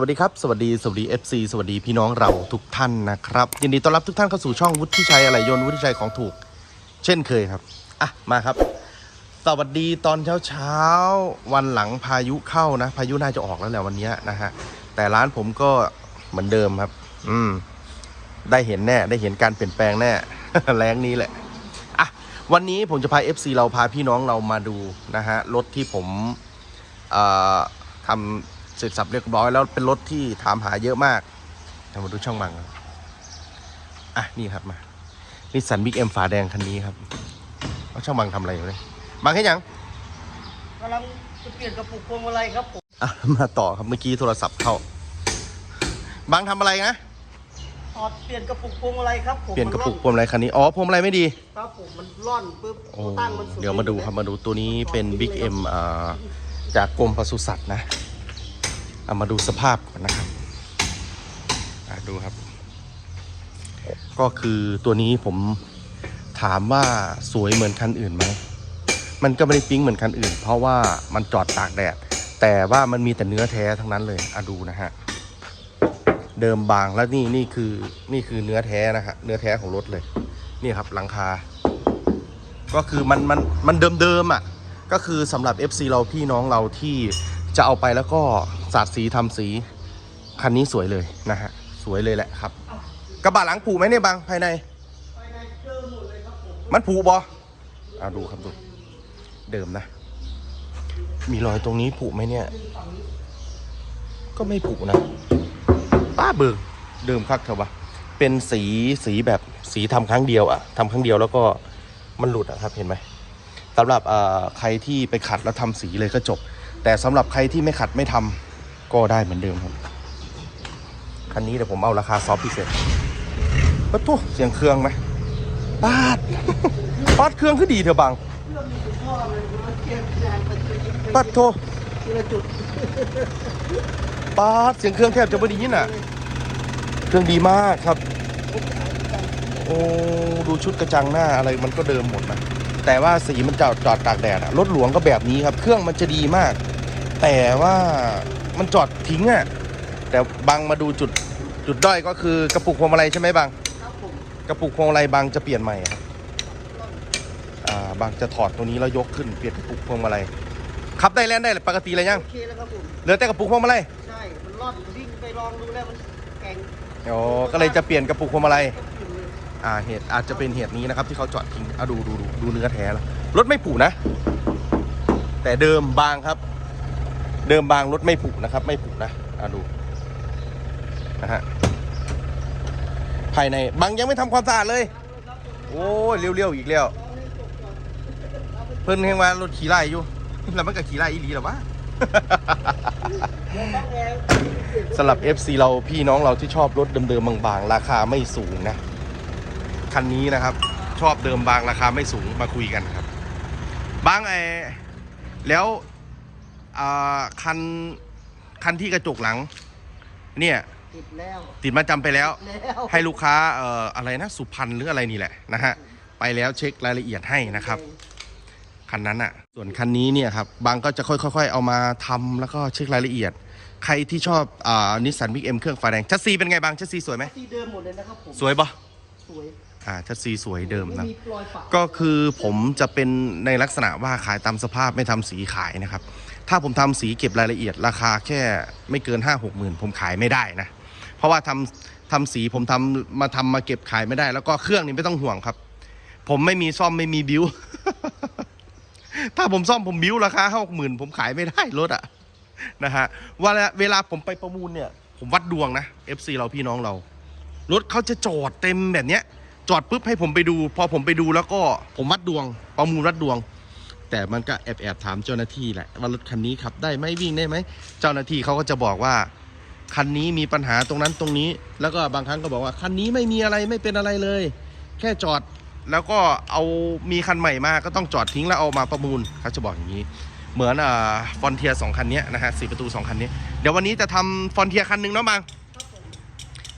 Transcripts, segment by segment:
วัสดีครับ สวัสดีสวัสดี FC สวัสดีพี่น้องเราทุกท่านนะครับ ยินดีต้อนรับทุกท่านเข้าสู่ช่องวุฒิชัยอะไรยนต์วุฒิชัยของถูก เช่นเคยครับ อะ มาครับ สวัสดีตอนเช้าเช้าวันหลังพายุเข้านะ พายุน่าจะออกแล้วแหละวันนี้นะฮะ แต่ร้านผมก็เหมือนเดิมครับ อืม ได้เห็นแน่ ได้เห็นการเปลี่ยนแปลงแน่ แรงนี้แหละ อะ วันนี้ผมจะพา FC เราพาพี่น้องเรามาดูนะฮะรถที่ผมเอ่อทำ เสร็จสับเรียบร้อยแล้วเป็นรถที่ถามหาเยอะมากเรามาดูช่องบังครับอะนี่ครับมานิสสันบิ๊กเอ็มฝาแดงคันนี้ครับเอาช่องบังทำอะไรอยู่เลยบังแค่ยังกำลังจะเปลี่ยนกระปุกพวงมาลัยครับผมอะมาต่อครับเมื่อกี้โทรศัพท์เข้าบังทำอะไรนะถอดเปลี่ยนกระปุกพวงมาลัยครับผมเปลี่ยนกระปุกพมัวงอะไรคันนี้อ๋อพวงอะไรไม่ดีครับผมมันร่อนปุ๊บโอ้ตั้งมันสุเดี๋ยวมาดูครับมาดูตัวนี้เป็นบิ๊กเอ็มจากกรมปศุสัตว์นะ เอามาดูสภาพก่อนนะครับดูครับ ก็คือตัวนี้ผมถามว่าสวยเหมือนคันอื่นไหม มันก็ไม่ได้ปิ๊งเหมือนคันอื่น เพราะว่ามันจอดตากแดด แต่ว่ามันมีแต่เนื้อแท้ทั้งนั้นเลยอะดูนะฮะ เดิมบางแล้วนี่นี่คือนี่คือเนื้อแท้นะฮะ เนื้อแท้ของรถเลย นี่ครับหลังคา ก็คือมันมันมันเดิมๆอะ ก็คือสำหรับ FC เราพี่น้องเราที่ จะเอาไปแล้วก็สาดสีทำสี คันนี้สวยเลยนะฮะ สวยเลยแหละครับ กระบะหลังผูไหมเนี่ยบางภายใน ภายในเจอหมดเลยครับผมมันผูบออ่าดูครับดูเดิมนะ มีรอยตรงนี้ผูไหมเนี่ย ก็ไม่ผูนะ ป้าเบิกเดิมคักเถอะวะเป็นสีสีแบบสีทำครั้งเดียวอะทำครั้งเดียวแล้วก็มันหลุดอะครับเห็นไหมสำหรับเอ่อใครที่ไปขัดแล้วทำสีเลยก็จบ แต่สำหรับใครที่ไม่ขัดไม่ทำก็ได้เหมือนเดิมครับ คันนี้เดี๋ยวผมเอาราคาซอฟพิเศษปะทุเสียงเครื่องไหมปาดปาดเครื่องคือดีเถอะบังปัดโททีละจุดปาดเสียงเครื่องแทบจะไม่ได้ยินอะ เครื่องดีมากครับ โอ้ดูชุดกระจังหน้าอะไรมันก็เดิมหมดนะ แต่ว่าสีมันจอดจอดตากแดดอะรถหลวงก็แบบนี้ครับ เครื่องมันจะดีมาก แต่ว่ามันจอดทิ้งอะแต่บางมาดูจุดจุดด้อยก็คือกระปุกพวงมาลัยใช่ไหมบางครับผมกระปุกพวงมาลัยบางจะเปลี่ยนใหม่ครับอ่าบางจะถอดตัวนี้แล้วยกขึ้นเปลี่ยนกระปุกพวงมาลัยขับได้แล่นได้เลยปกติเลยยังโอเคแล้วครับผมเหลือแต่กระปุกพวงมาลัยใช่มันร่อนวิ่งไปลองดูแล้วมันแข็งอ๋อก็เลยจะเปลี่ยนกระปุกพวงมาลัยก็เปลี่ยนเลยอ่าเหตุอาจจะเป็นเหตุนี้นะครับ ที่เขาจอดทิ้งอะดูดูดูดูเนื้อแท้แล้วรถไม่ผุนะ แต่เดิมบางครับ เดิมบางรถไม่ผุนะครับ ไม่ผุนะอะดูนะฮะภายในบางยังไม่ทำความสะอาดเลย โอ้ยเร็วๆอีกแล้วเพิ่นแห่งว่ารถขี่ไล่อยู่แล้วมันก็ขี่ไล่อีหลีหรอวะสำหรับ FC เราพี่น้องเราที่ชอบรถเดิมๆบางๆ ราคาไม่สูงนะ คันนี้นะครับ ชอบเดิมบางราคาไม่สูงมาคุยกันครับ บางไอแล้ว คันคันที่กระจกหลัง เนี่ย ติดแล้วติดมาจำไปแล้ว แล้วให้ลูกค้าเอ่ออะไรนะสุพรรณหรืออะไรนี่แหละนะฮะไปแล้วเช็ครายละเอียดให้นะครับ คันนั้นอะ ส่วนคันนี้เนี่ยครับบางก็จะค่อยๆ เอามาทำแล้วก็เช็ครายละเอียด ใครที่ชอบอ่านิสสันบิ๊กเอ็มเครื่องไฟแดง ชัดซีเป็นไงบางชัดซีสวยไหม ที่เดิมหมดเลยนะครับผมสวยปะสวยอ่าชัดซีสวยเดิมไม่นะมีรอยฝาก็คือผมจะเป็นในลักษณะว่าขายตามสภาพไม่ทำสีขายนะครับ ถ้าผมทำสีเก็บรายละเอียด ราคาแค่ไม่เกิน5 6หกหมื่นผมขายไม่ได้นะ เพราะว่าทำทำสีผมทำมาทำมาเก็บขายไม่ได้ แล้วก็เครื่องนี่ไม่ต้องห่วงครับ ผมไม่มีซ่อมไม่มีบิวถ้าผมซ่อมผมบิวราคาห้าหมื่นผมขายไม่ได้รถอะนะฮะเวลาเวลาผมไปประมูลเนี่ย ผมวัดดวงนะ FC เราพี่น้องเรา รถเขาจะจอดเต็มแบบเนี้ย จอดปุ๊บให้ผมไปดู พอผมไปดูแล้วก็ผมวัดดวง ประมูลวัดดวง แต่มันก็แอบแอบถามเจ้าหน้าที่แหละว่ารถคันนี้ขับได้ไหมวิ่งได้ไหมเจ้าหน้าที่เขาก็จะบอกว่าคันนี้มีปัญหาตรงนั้นตรงนี้ แล้วก็บางครั้งก็บอกว่าคันนี้ไม่มีอะไรไม่เป็นอะไรเลย แค่จอดแล้วก็เอามีคันใหม่มาก็ต้องจอดทิ้งแล้วเอามาประมูลเขาจะบอกอย่างนี้ เหมือนอ่าฟอนเทียสองคันนี้นะฮะสี่ประตูสองคันนี้เดี๋ยววันนี้จะทำฟอนเทียคันหนึ่งเนาะบาง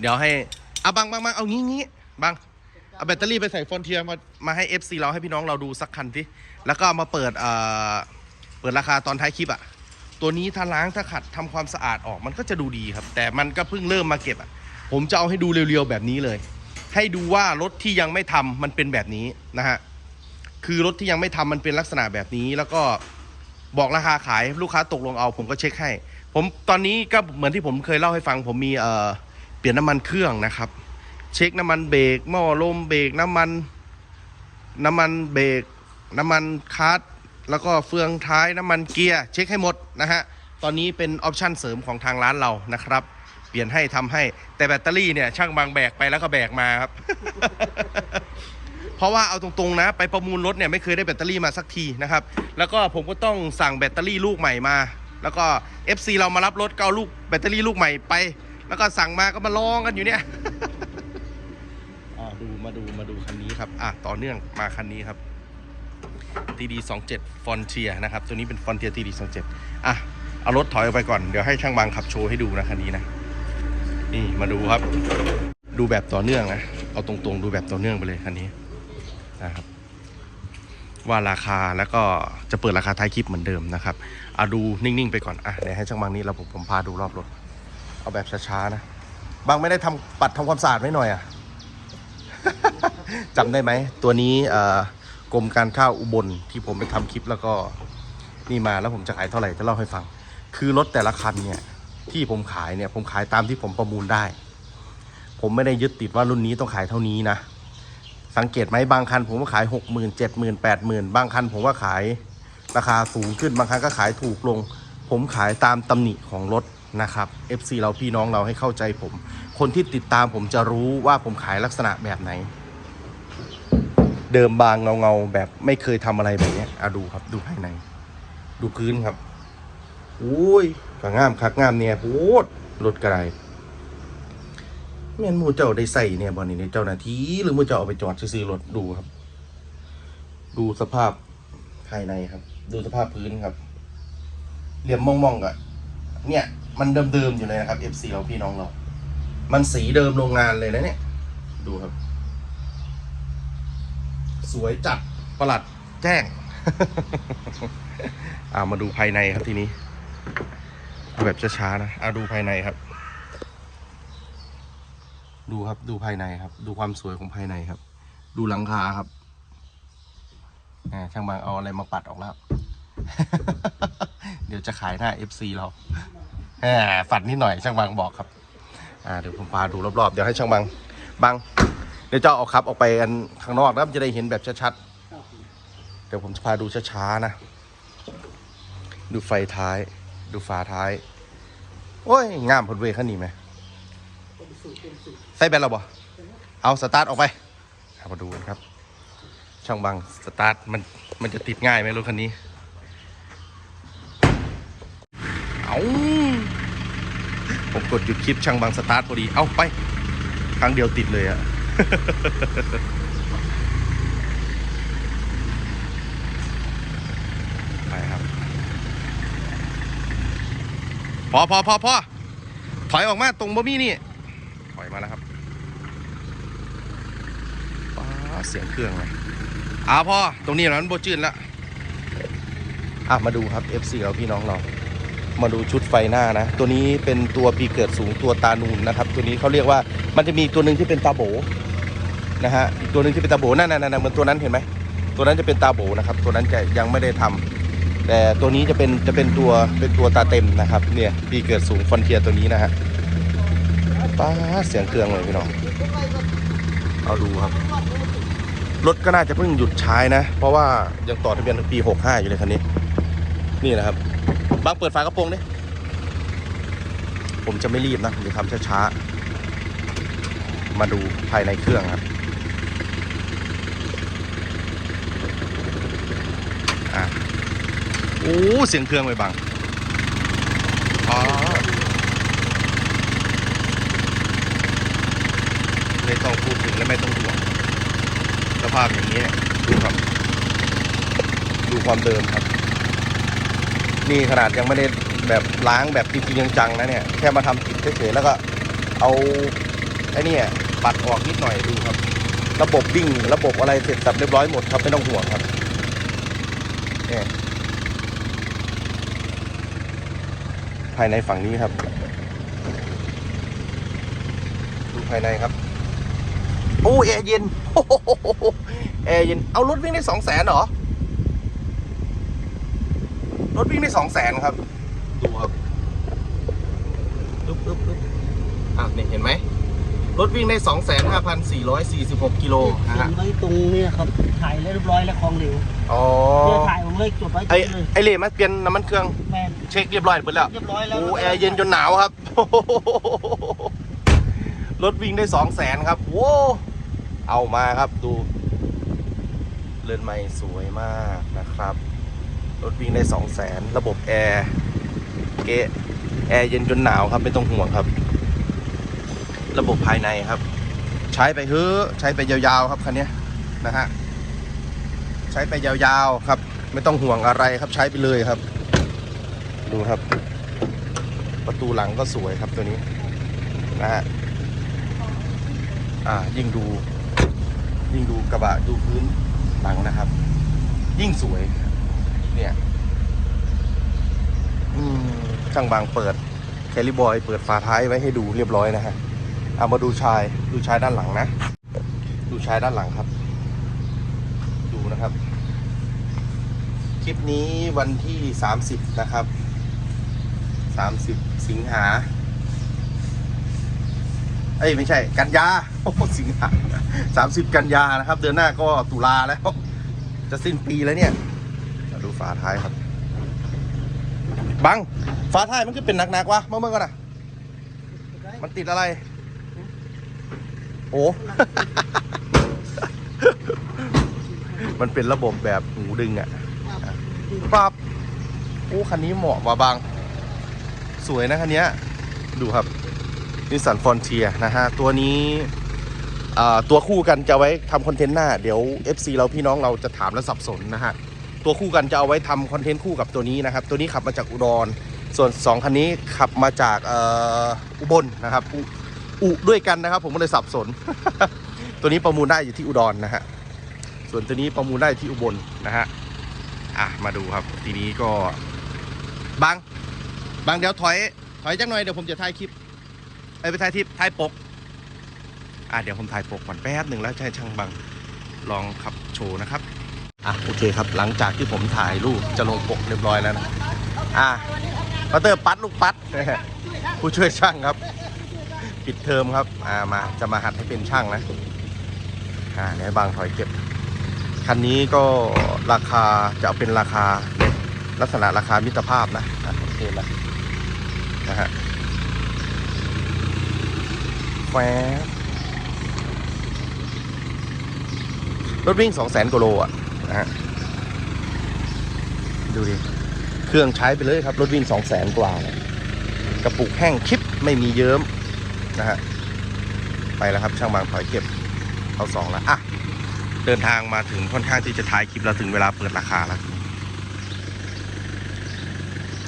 เดี๋ยวให้เอาบางบางบางเอางี้งี้บาง เอาแบตเตอรี่ไปใส่ฟอนเทียมามาให้ FC เราให้พี่น้องเราดูสักคันที่แล้วก็เอามาเปิดเอ่อเปิดราคาตอนท้ายคลิปอะตัวนี้ถ้าล้างถ้าขัดทำความสะอาดออกมันก็จะดูดีครับ แต่มันก็เพิ่งเริ่มมาเก็บอะผมจะเอาให้ดูเรียวๆแบบนี้เลย ให้ดูว่ารถที่ยังไม่ทำมันเป็นแบบนี้นะฮะคือรถที่ยังไม่ทำมันเป็นลักษณะแบบนี้แล้วก็บอกราคาขายลูกค้าตกลงเอา ผมก็เช็คให้ ผมตอนนี้ก็เหมือนที่ผมเคยเล่าให้ฟัง ผมมีเอ่อเปลี่ยนน้ำมันเครื่องนะครับ เช็คน้ำมันเบรกหม้อลมเบรกน้ำมัน น้ำมันเบรกน้ำมันคาร์ดแล้วก็เฟืองท้ายน้ำมันเกียร์เช็คให้หมดนะฮะตอนนี้เป็นออปชั่นเสริมของทางร้านเรานะครับ เปลี่ยนให้ทำให้แต่แบตเตอรี่เนี่ยช่างบางแบกไปแล้วก็แบกมาครับ เพราะว่าเอาตรงๆนะ ไปประมูลรถเนี่ยไม่เคยได้แบตเตอรี่มาสักทีนะครับ แล้วก็ผมก็ต้องสั่งแบตเตอรี่ลูกใหม่มา แล้วก็ FC เรามารับรถก็เอาลูกแบตเตอรี่ลูกใหม่ไป แล้วก็สั่งมาก็มาลองกันอยู่เนี่ย มาดูมาดูคันนี้ครับ อะ ต่อเนื่องมาคันนี้ครับ TD 27 Frontier นะครับ ตัวนี้เป็น Frontier TD 27 อะ เอารถถอยออกไปก่อน เดี๋ยวให้ช่างบางขับโชว์ให้ดูนะคันนี้นะ นี่มาดูครับ ดูแบบต่อเนื่องนะ เอาตรงๆ ดูแบบต่อเนื่องไปเลยคันนี้นะครับว่าราคาแล้วก็จะเปิดราคาท้ายคลิปเหมือนเดิมนะครับเอาดูนิ่งๆไปก่อน อะเดี๋ยวให้ช่างบางนี้เราผมผมพาดูรอบรถ เอาแบบช้าๆนะ บางไม่ได้ทำปัดทำความสะอาดไว้หน่อยอะ จำได้ไหม ตัวนี้กรมการข้าวอุบลที่ผมไปทำคลิปแล้วก็นี่มาแล้วผมจะขายเท่าไหร่จะเล่าให้ฟัง คือรถแต่ละคันเนี่ยที่ผมขายเนี่ยผมขายตามที่ผมประมูลได้ ผมไม่ได้ยึดติดว่ารุ่นนี้ต้องขายเท่านี้นะ สังเกตไหมบางคันผมก็ขายหกหมื่นเจ็ดหมื่นแปดหมื่นบางคันผมก็ขายราคาสูงขึ้นบางคันก็ขายถูกลง ผมขายตามตำหนิของรถนะครับ FC เราพี่น้องเราให้เข้าใจผม คนที่ติดตามผมจะรู้ว่าผมขายลักษณะแบบไหน เดิมบางเงาเงาแบบไม่เคยทำอะไรแบบนี้ยอะดูครับ ดูภายใน ดูพื้นครับโอ้ยก็งามคักงามเนี่ยโอ้รถกระไรแม่นมูเจ้าได้ใส่เนี่ยบอนี่ในเจ้าหน้าที่หรือมูเจ้าเอาไปจอดซื้อรถดูครับ ดูสภาพภายในครับ ดูสภาพพื้นครับ เหลี่ยมมองๆกะเนี่ย มันเดิมๆอยู่เลยนะครับ FC เราพี่น้องเรา มันสีเดิมโรงงานเลยนะเนี่ย ดูครับ สวยจัดประหลัดแจ้ง อ่ามาดูภายในครับทีนี้เอาแบบช้าๆนะเอาดูภายในครับ ดูครับดูภายในครับ ดูความสวยของภายในครับ ดูหลังคาครับอ่าช่างบางเอาอะไรมาปัดออกแล้ว เดี๋ยวจะขายหน้า FC เราแหมฝันนิดหน่อยช่างบางบอกครับ อ่าเดี๋ยวผมพาดูรอบๆ เดี๋ยวให้ช่างบางบาง เดี๋ยวเจะเอาขับออกไปกันข้างนอกนะครับจะได้เห็นแบบชัดๆ เดี๋ยวผมจะพาดูช้าๆนะ ดูไฟท้าย ดูฝาท้าย โอ้ย งามพดเวขันนี้ไหมใส่แบตเราบ่เอาสตาร์ทออกไปเอามาดูกันครับ ช่องบางสตาร์ทมันมันจะติดง่ายไหมรถคันนี้ เอาผมกดหยุดคลิปช่างบางสตาร์ทพอดี เอาไป ครั้งเดียวติดเลยอะ ไปครับ พอพอพอพอถอยออกมาตรงบ่มี่นี่ ถอยมาแล้วครับว้าเสียงเครื่องเลยอ่าพอตรงนี้มันโบจืนล้วอะมาดูครับ FC เราพี่น้องเรา มาดูชุดไฟหน้านะ ตัวนี้เป็นตัวปีเกิดสูงตัวตานูนนะครับ ตัวนี้เขาเรียกว่ามันจะมีตัวหนึ่งที่เป็นตาโบ นะฮะอีกตัวหนึ่งที่เป็นตาโบนั่นนั่นนั่นเหมือนตัวนั้นเห็นไหมตัวนั้นจะเป็นตาโบนะครับ ตัวนั้นจะยังไม่ได้ทำแต่ตัวนี้จะเป็นจะเป็นตัวเป็นตัวตาเต็มนะครับ เนี่ยปีเกิดสูงฟอนเทียตัวนี้นะฮะป้าเสียงเครื่องเลยพี่น้องเอาดูครับรถก็น่าจะเพิ่งหยุดใช้นะ เพราะว่ายังต่อทะเบียนถึงปี 65 อยู่เลยคันนี้ นี่นะครับบางเปิดฝากระโปรงดิผมจะไม่รีบนะผมจะทำช้าๆ มาดูภายในเครื่องครับ อะโอ้เสียงเครื่องไปบางอ๋อไม่ต้องพูดถึงและไม่ต้องห่วงสภาพอย่างนี้เนี่ยดูครับ ดูความเดิมครับ นี่ขนาดยังไม่ได้แบบล้างแบบจริงจังๆนะเนี่ย แค่มาทำติดเฉยๆแล้วก็เอาไอ้เนี่ยปัดออกนิดหน่อยดูครับ ระบบวิ่ง ระบบอะไรเสร็จสับเรียบร้อยหมดครับไม่ต้องห่วงครับ เนี่ยภายในฝั่งนี้ครับ ดูภายในครับ โอ้แอร์เย็นโอ้โหแอร์เย็น เอารถวิ่งได้สองแสนเหรอ รถวิ่งได้สองแสนครับ ดูครับปึ๊บปึ๊บปึ๊บอะนี่เห็นไหม รถวิ่งได้สองแสนห้าพันสี่ร้อยสี่สิบหกกิโลนะเขียฮะนไว้ตรงนี้ครับถ่ายแล้วเรียบร้อยแล้วคลองเหลวอ๋อ เนี่ยถ่ายผมเลยจดไว้ตรไองนี้เลยไอเหล่มาเปลี่ยนน้ำมันเครื่อง แมนเช็คเรียบร้อยหมดแล้ว เรียบร้อยแล้ว โอ้แอร์เย็นจนหนาวครับ รถวิ่งได้สองแสนครับโว้เอามาครับดู เรือนไม้สวยมากนะครับ รถวิ่งได้สองแสนระบบแอร์เกะแอร์เย็นจนหนาวครับ ไม่ต้องห่วงครับ ระบบภายในครับ ใช้ไปเฮ้อใช้ไปยาวๆครับคันนี้นะฮะใช้ไปยาวๆครับ ไม่ต้องห่วงอะไรครับใช้ไปเลยครับ ดูครับ ประตูหลังก็สวยครับตัวนี้นะฮะอ่ายิ่งดู ยิ่งดูกระบะดูพื้นหลังนะครับ ยิ่งสวย เนี่ยอืมช่างบางเปิดแคลิบอย เปิดฝาท้ายไว้ให้ดูเรียบร้อยนะฮะ เอามาดูชาย ดูชายด้านหลังนะ ดูชายด้านหลังครับ ดูนะครับ คลิปนี้วันที่ 30 นะครับ 30 สิงหา เอ้ยไม่ใช่ กันยาโอ้โหสิงหา30 กันยานะครับ เดือนหน้าก็ตุลาแล้ว จะสิ้นปีแล้วเนี่ย ดูฝาท้ายครับ บัง ฝาท้ายมันก็เป็นหนักๆวะเมื่อเมื่อก่อนอะมันติดอะไร โอ้ มันเป็นระบบแบบหูดึงอะครับโอ้คันนี้เหมาะว่ะบาง สวยนะคันเนี้ยดูครับนิสสันฟอนเทียนะฮะ ตัวนี้อ่าตัวคู่กันจะเอาไว้ทำคอนเทนต์หน้า เดี๋ยว FC เราพี่น้องเราจะถามและสับสนนะฮะ ตัวคู่กันจะเอาไว้ทำคอนเทนต์คู่กับตัวนี้นะครับ ตัวนี้ขับมาจากอุดร ส่วน 2 คันนี้ขับมาจากเอ่ออุบลนะครับ อุด้วยกันนะครับ ผมก็เลยสับสน ตัวนี้ประมูลได้อยู่ที่อุดรนะฮะส่วนตัวนี้ประมูลได้ที่อุบลนะฮะอะมาดูครับ ทีนี้ก็บางบางเดี๋ยวถอย ถอยจังหน่อยเดี๋ยวผมจะถ่ายคลิปเอ้ยไปถ่ายทิปถ่ายปกอะเดี๋ยวผมถ่ายปกก่อนแป๊บหนึ่งแล้วจะให้ช่างบางลองขับโชว์นะครับอะโอเคครับ หลังจากที่ผมถ่ายรูปจะลงปกเรียบร้อยแล้วนะอะพัตเตอร์ปัดลูกปัดผู้ช่วยช่างครับ ปิดเทอมครับ อ่ามาจะมาหัดให้เป็นช่างนะ อ่าเดี๋ยบางถอยเก็บ คันนี้ก็ราคาจะเอาเป็นราคาในลักษณะราคามิตรภาพนะอะโอเคนะนะฮะแฟบรถวิ่งสองแสนกว่าโลอะนะฮะดูดิ เครื่องใช้ไปเลยครับ รถวิ่งสองแสนกว่า กระปุกแห้งคลิปไม่มีเยิ้ม นะฮะไปแล้วครับช่างบางถอยเก็บเอาสองแล้วอะเดินทางมาถึงค่อนข้างที่จะท้ายคลิปแล้วถึงเวลาเปิดราคาแล้ว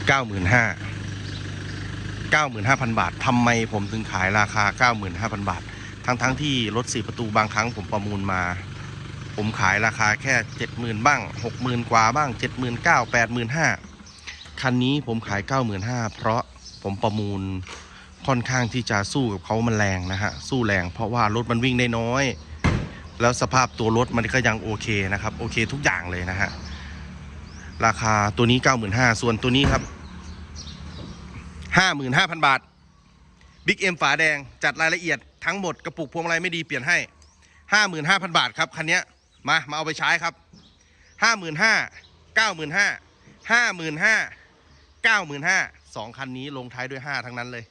เก้าหมื่นห้าเก้าหมื่นห้าพันบาททำไมผมถึงขายราคาเก้าหมื่นห้าพันบาท ทั้งทั้งๆที่รถสี่ประตูบางครั้งผมประมูลมา ผมขายราคาแค่เจ็ดหมื่นบ้างหกหมื่นกว่าบ้างเจ็ดหมื่นเก้าแปดหมื่นห้าคันนี้ผมขายเก้าหมื่นห้าเพราะผมประมูล ค่อนข้างที่จะสู้กับเขามันแรงนะฮะสู้แรง เพราะว่ารถมันวิ่งได้น้อย แล้วสภาพตัวรถมันก็ยังโอเคนะครับโอเคทุกอย่างเลยนะฮะราคาตัวนี้ 95,000ส่วนตัวนี้ครับ 55,000 บาทบิ๊กเอ็มฝาแดงจัดรายละเอียดทั้งหมดกระปุกพวงมาลัยไม่ดีเปลี่ยนให้ 55,000 บาทครับคันนี้มามาเอาไปใช้ครับ 55,000 95,000 55,000 95,000 สองคันนี้ลงท้ายด้วย5ทั้งนั้นเลย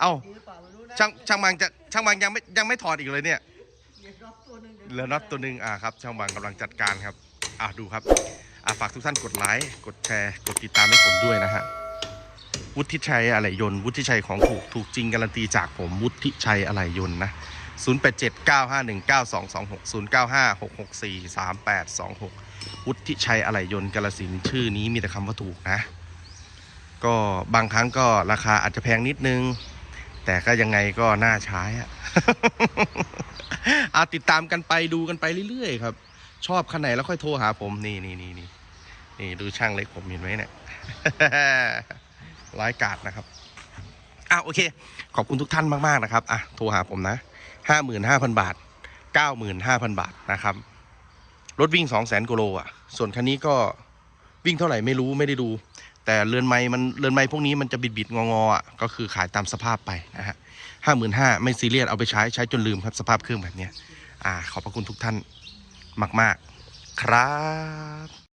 เอาจริงหรือเปล่าไม่รู้นะช่างช่างบางจะช่างบางยังไม่ยังไม่ถอดอีกเลยเนี่ยเดี๋ยวรับตัวหนึ่งเหลือน็อตตัวหนึ่งอ่าครับช่างบางกำลังจัดการครับ อ่าดูครับ อ่าฝากทุกท่านกดไลค์กดแชร์ กดติดตามให้ผมด้วยนะฮะวุฒิชัยอะไหล่ยนต์วุฒิชัยของถูกถูกจริงการันตีจากผมวุฒิชัยอะไหล่ยนต์นะ 0 8 7 9 5 1 9 2 2 6 0 9 5 6 6 4 3 8 2 6 วุฒิชัยอะไหล่ยนต์กาลสินชื่อนี้มีแต่คำว่าถูกนะ ก็บางครั้งก็ราคาอาจจะแพงนิดนึง แต่ก็ยังไงก็น่าใช้อะอาติดตามกันไปดูกันไปเรื่อยๆครับ ชอบคันไหนแล้วค่อยโทรหาผมนี่นี่นี่นี่นี่ดูช่างเล็กผมเห็นไหมเนี่ยร้ายกาดนะครับอะโอเค ขอบคุณทุกท่านมาก ๆ นะครับ อะ โทรหาผมนะห้าหมื่นห้าพันบาทเก้าหมื่นห้าพันบาทนะครับ รถวิ่งสองแสนกิโลอะ ส่วนคันนี้ก็วิ่งเท่าไหร่ไม่รู้ไม่ได้ดู แต่เรือนไม้มันเรือนไม้พวกนี้มันจะบิดบิดงองๆอะก็คือขายตามสภาพไปนะฮะห้าหมื่นห้าไม่ซีเรียสเอาไปใช้ใช้จนลืมครับสภาพเครื่องแบบเนี้ยอ่าขอบพระคุณทุกท่านมาก ๆ ครับ